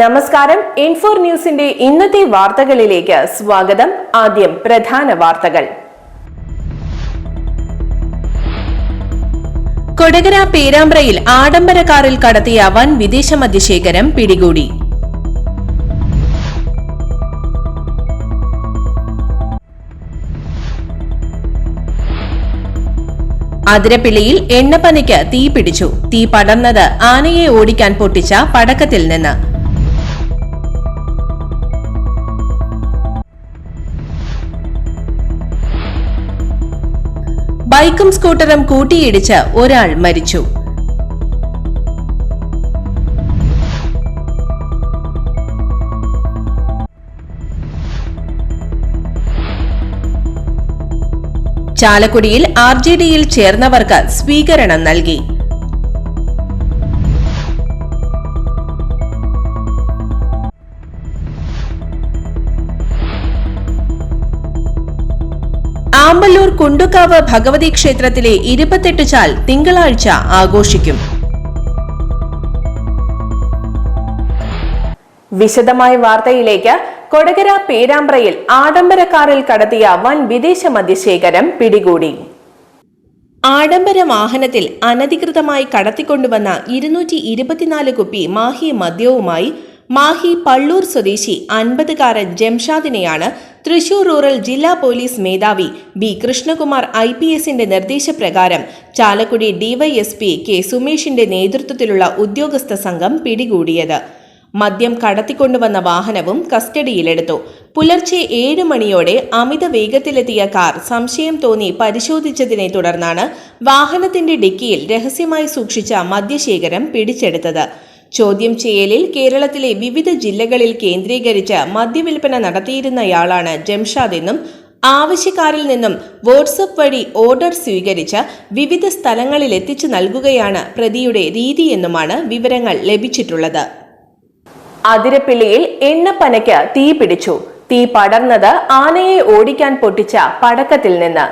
നമസ്കാരം. ഇൻഫോർ ന്യൂസിന്റെ ഇന്നത്തെ വാർത്തകളിലേക്ക് സ്വാഗതം. ആദ്യം പ്രധാന വാർത്തകൾ. കൊടകര പേരാമ്പ്രയിൽ ആഡംബര കാറിൽ കടത്തിയ വൻ വിദേശ മദ്യശേഖരം പിടികൂടി. അതിരപ്പിള്ളിയിൽ എണ്ണപ്പനയ്ക്ക് തീ പിടിച്ചു തീ പടർന്നത് ആനയെ ഓടിക്കാൻ പൊട്ടിച്ച പടക്കത്തിൽ നിന്ന്. ബൈക്കും സ്കൂട്ടറും കൂട്ടിയിടിച്ച് ഒരാൾ മരിച്ചു. ചാലക്കുടിയിൽ ആർ ജെ ഡിയിൽ ചേർന്നവർക്ക് സ്വീകരണം നൽകി. ആമ്പല്ലൂർ കുണ്ടുക്കാവ് ഭഗവതി ക്ഷേത്രത്തിലെ ഇരുപത്തെട്ട് ചാൽ തിങ്കളാഴ്ച ആഘോഷിക്കും. വിശദമായ വാർത്തയിലേക്ക് കൊടകര പേരാമ്പ്രയിൽ ആഡംബര കാറിൽ കടത്തിയ വൻ വിദേശ മദ്യശേഖരം പിടികൂടി. ആഡംബര വാഹനത്തിൽ അനധികൃതമായി കടത്തിക്കൊണ്ടുവന്ന ഇരുന്നൂറ്റി ഇരുപത്തിനാല് കുപ്പി മാഹി മദ്യവുമായി മാഹി പള്ളൂർ സ്വദേശി അൻപതുകാരൻ ജംഷാദിനെയാണ് തൃശൂർ റൂറൽ ജില്ലാ പോലീസ് മേധാവി ബി കൃഷ്ണകുമാർ ഐ പി എസിന്റെ നിർദ്ദേശപ്രകാരം ചാലക്കുടി ഡിവൈഎസ്പി കെ സുമേഷിന്റെ നേതൃത്വത്തിലുള്ള ഉദ്യോഗസ്ഥ സംഘം പിടികൂടിയത്. മദ്യം കടത്തിക്കൊണ്ടുവന്ന വാഹനവും കസ്റ്റഡിയിലെടുത്തു. പുലർച്ചെ ഏഴ് മണിയോടെ അമിത വേഗത്തിലെത്തിയ കാർ സംശയം തോന്നി പരിശോധിച്ചതിനെ തുടർന്നാണ് വാഹനത്തിന്റെ ഡിക്കിയിൽ രഹസ്യമായി സൂക്ഷിച്ച മദ്യശേഖരം പിടിച്ചെടുത്തത്. ചോദ്യം ചെയ്യലിൽ കേരളത്തിലെ വിവിധ ജില്ലകളിൽ കേന്ദ്രീകരിച്ച് മദ്യവിൽപ്പന നടത്തിയിരുന്നയാളാണ് ജംഷാദ് എന്നും ആവശ്യക്കാരിൽ നിന്നും വാട്സപ്പ് വഴി ഓർഡർ സ്വീകരിച്ച് വിവിധ സ്ഥലങ്ങളിൽ എത്തിച്ചു നൽകുകയാണ് പ്രതിയുടെ രീതിയെന്നുമാണ് വിവരങ്ങൾ ലഭിച്ചിട്ടുള്ളത്. അതിരപ്പിള്ളിയിൽ എണ്ണപ്പനയ്ക്ക് തീ പിടിച്ചു. തീ പടർന്നത് ആനയെ ഓടിക്കാൻ പൊട്ടിച്ച പടക്കത്തിൽ നിന്ന്.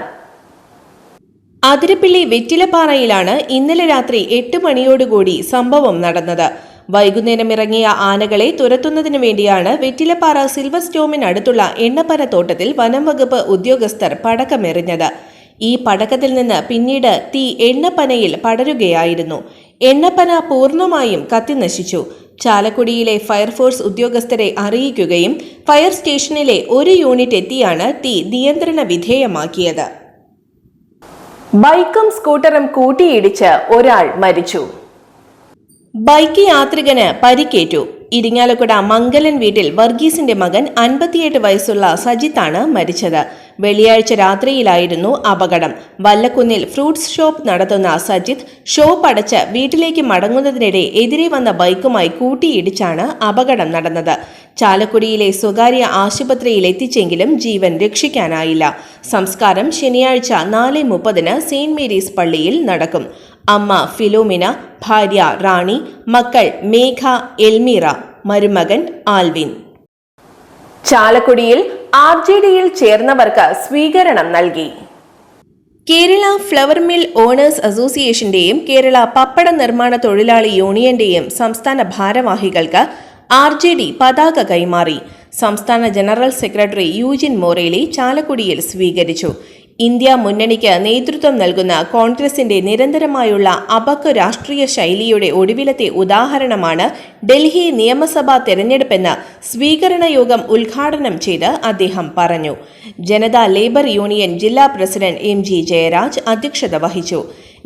അതിരപ്പിള്ളി വെറ്റിലപ്പാറയിലാണ് ഇന്നലെ രാത്രി എട്ട് മണിയോടുകൂടി സംഭവം നടന്നത്. വൈകുന്നേരം ഇറങ്ങിയ ആനകളെ തുരത്തുന്നതിനു വേണ്ടിയാണ് വെറ്റിലപ്പാറ സിൽവർ സ്റ്റോമിനടുത്തുള്ള എണ്ണപ്പന തോട്ടത്തിൽ വനം വകുപ്പ് ഉദ്യോഗസ്ഥർ പടക്കമെറിഞ്ഞത്. ഈ പടക്കത്തിൽ നിന്ന് പിന്നീട് തീ എണ്ണപ്പനയിൽ പടരുകയായിരുന്നു. എണ്ണപ്പന പൂർണമായും കത്തിനശിച്ചു. ചാലക്കുടിയിലെ ഫയർഫോഴ്സ് ഉദ്യോഗസ്ഥരെ അറിയിക്കുകയും ഫയർ സ്റ്റേഷനിലെ ഒരു യൂണിറ്റ് എത്തിയാണ് തീ നിയന്ത്രണ വിധേയമാക്കിയത്. ബൈക്കും സ്കൂട്ടറും കൂട്ടിയിടിച്ച് ഒരാൾ മരിച്ചു. ബൈക്ക് യാത്രികന് പരിക്കേറ്റു. ഇരിങ്ങാലക്കുട മംഗലൻ വീട്ടിൽ വർഗീസിന്റെ മകൻ അൻപത്തിയെട്ട് വയസ്സുള്ള സജിത്താണ് മരിച്ചത്. വെള്ളിയാഴ്ച രാത്രിയിലായിരുന്നു അപകടം. വല്ലക്കുന്നിൽ ഫ്രൂട്ട്സ് ഷോപ്പ് നടത്തുന്ന സജിത്ത് ഷോപ്പ് അടച്ച് വീട്ടിലേക്ക് മടങ്ങുന്നതിനിടെ എതിരെ വന്ന ബൈക്കുമായി കൂട്ടിയിടിച്ചാണ് അപകടം നടന്നത്. ചാലക്കുടിയിലെ സ്വകാര്യ ആശുപത്രിയിൽ എത്തിച്ചെങ്കിലും ജീവൻ രക്ഷിക്കാനായില്ല. സംസ്കാരം ശനിയാഴ്ച നാല് മുപ്പതിന് സെയിന്റ് മേരീസ് പള്ളിയിൽ നടക്കും. അമ്മ ഫിലോമിന ഭാര്യ റാണി മക്കൾ മേഘ എൽമീറ മരുമകൻ ആൽവിൻ. ചാലക്കുടിയിൽ ആർ ജെ ഡിയിൽ ചേർന്നവർക്ക് സ്വീകരണം നൽകി. കേരള ഫ്ലവർ മിൽ ഓണേഴ്സ് അസോസിയേഷന്റെയും കേരള പപ്പട നിർമ്മാണ തൊഴിലാളി യൂണിയന്റെയും സംസ്ഥാന ഭാരവാഹികൾക്ക് ആർ ജെ ഡി പതാക കൈമാറി. സംസ്ഥാന ജനറൽ സെക്രട്ടറി യൂജിൻ മോറേലി ചാലക്കുടിയിൽ സ്വീകരിച്ചു. ഇന്ത്യ മുന്നണിക്ക് നേതൃത്വം നൽകുന്ന കോൺഗ്രസിന്റെ നിരന്തരമായുള്ള അപക്വ രാഷ്ട്രീയ ശൈലിയുടെ ഒടുവിലത്തെ ഉദാഹരണമാണ് ഡൽഹി നിയമസഭാ തെരഞ്ഞെടുപ്പെന്ന് സ്വീകരണ യോഗം ഉദ്ഘാടനം ചെയ്ത് അദ്ദേഹം പറഞ്ഞു. ജനതാ ലേബർ യൂണിയൻ ജില്ലാ പ്രസിഡന്റ് എം ജി ജയരാജ് അധ്യക്ഷത വഹിച്ചു.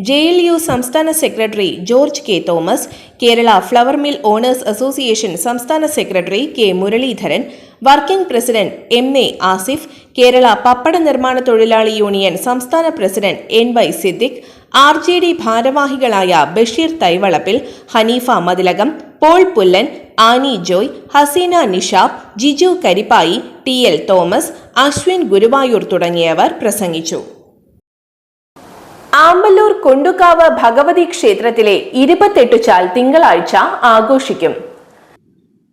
ജെ എൽ യു സംസ്ഥാന secretary George K Thomas Kerala flour mill owners association സംസ്ഥാന secretary K Muraleedharan working president M A Asif Kerala പപ്പട നിർമ്മാണ തൊഴിലാളി യൂണിയൻ സംസ്ഥാന president N Y Siddique R J D ഭാരവാഹികളായ Basheer Thaivalappil Haneefa Mathilakam Paul Pullan Annie Joy Haseena Nishab Jiju Karippayi T L Thomas Ashwin Guruvayur തുടങ്ങിയവർ പ്രസംഗിച്ചു. ആമ്പല്ലൂർ കൊണ്ടുകാവ് ഭഗവതി ക്ഷേത്രത്തിലെ ഇരുപത്തെട്ടു ചാൽ തിങ്കളാഴ്ച ആഘോഷിക്കും.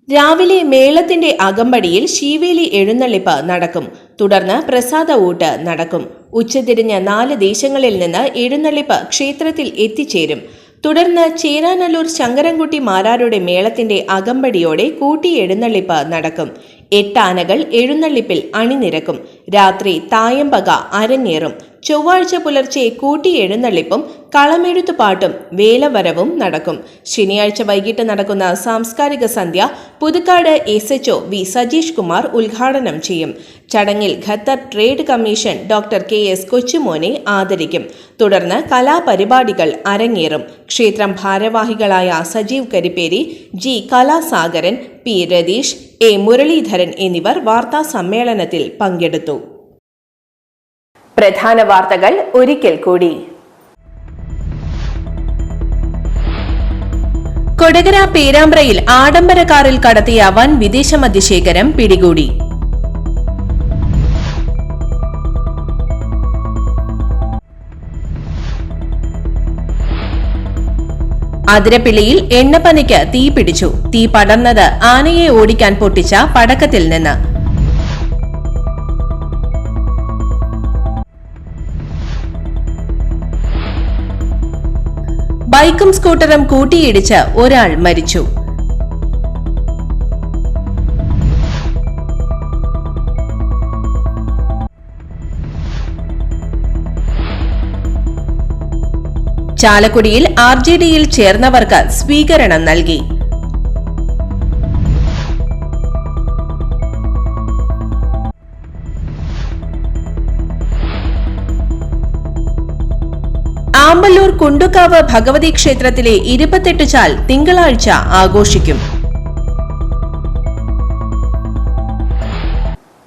രാവിലെ മേളത്തിന്റെ അകമ്പടിയിൽ ശീവേലി എഴുന്നള്ളിപ്പ് നടക്കും. തുടർന്ന് പ്രസാദ ഊട്ട് നടക്കും. ഉച്ചതിരിഞ്ഞ നാല് ദേശങ്ങളിൽ നിന്ന് എഴുന്നള്ളിപ്പ് ക്ഷേത്രത്തിൽ എത്തിച്ചേരും. തുടർന്ന് ചേരാനല്ലൂർ ശങ്കരൻകുട്ടി മാരാരുടെ മേളത്തിന്റെ അകമ്പടിയോടെ കൂട്ടി എഴുന്നള്ളിപ്പ് നടക്കും. എട്ട് ആനകൾ എഴുന്നള്ളിപ്പിൽ അണിനിരക്കും. രാത്രി തായമ്പക അരങ്ങേറും. ചൊവ്വാഴ്ച പുലർച്ചെ കൂട്ടി എഴുന്നള്ളിപ്പും കളമെഴുത്തുപാട്ടും വേലവരവും നടക്കും. ശനിയാഴ്ച വൈകിട്ട് നടക്കുന്ന സാംസ്കാരിക സന്ധ്യ Puthukkad S H V Sajeesh Kumar ഉദ്ഘാടനം ചെയ്യും. ചടങ്ങിൽ Qatar trade commission doctor K S കൊച്ചുമോനെ ആദരിക്കും. തുടർന്ന് കലാപരിപാടികൾ അരങ്ങേറും. ക്ഷേത്രം ഭാരവാഹികളായ Sajeev Karipperi G Kalasagaran P. Ratheesh A. Muraleedharan എന്നിവർ വാർത്താ സമ്മേളനത്തിൽ പങ്കെടുത്തു. പ്രധാന വാർത്തകൾ ഒരിക്കൽ കൂടി. കൊടകര പേരാമ്പ്രയിൽ ആഡംബര കാറിൽ കടത്തിയ വൻ വിദേശ മദ്യശേഖരം പിടികൂടി. അതിരപ്പിള്ളിയിൽ എണ്ണപ്പനയ്ക്ക് തീ പിടിച്ചു. തീ പടർന്നത് ആനയെ ഓടിക്കാൻ പൊട്ടിച്ച പടക്കത്തിൽ നിന്ന്. ബൈക്കും സ്കൂട്ടറും കൂട്ടിയിടിച്ച് ഒരാൾ മരിച്ചു. ചാലക്കുടിയിൽ ആർ ജെ ഡിയിൽ ചേർന്നവർക്ക് സ്വീകരണം നൽകി. ആമ്പല്ലൂർ കുണ്ടുക്കാവ് ഭഗവതി ക്ഷേത്രത്തിലെ ഇരുപത്തെട്ട് ചാൽ തിങ്കളാഴ്ച ആഘോഷിക്കും.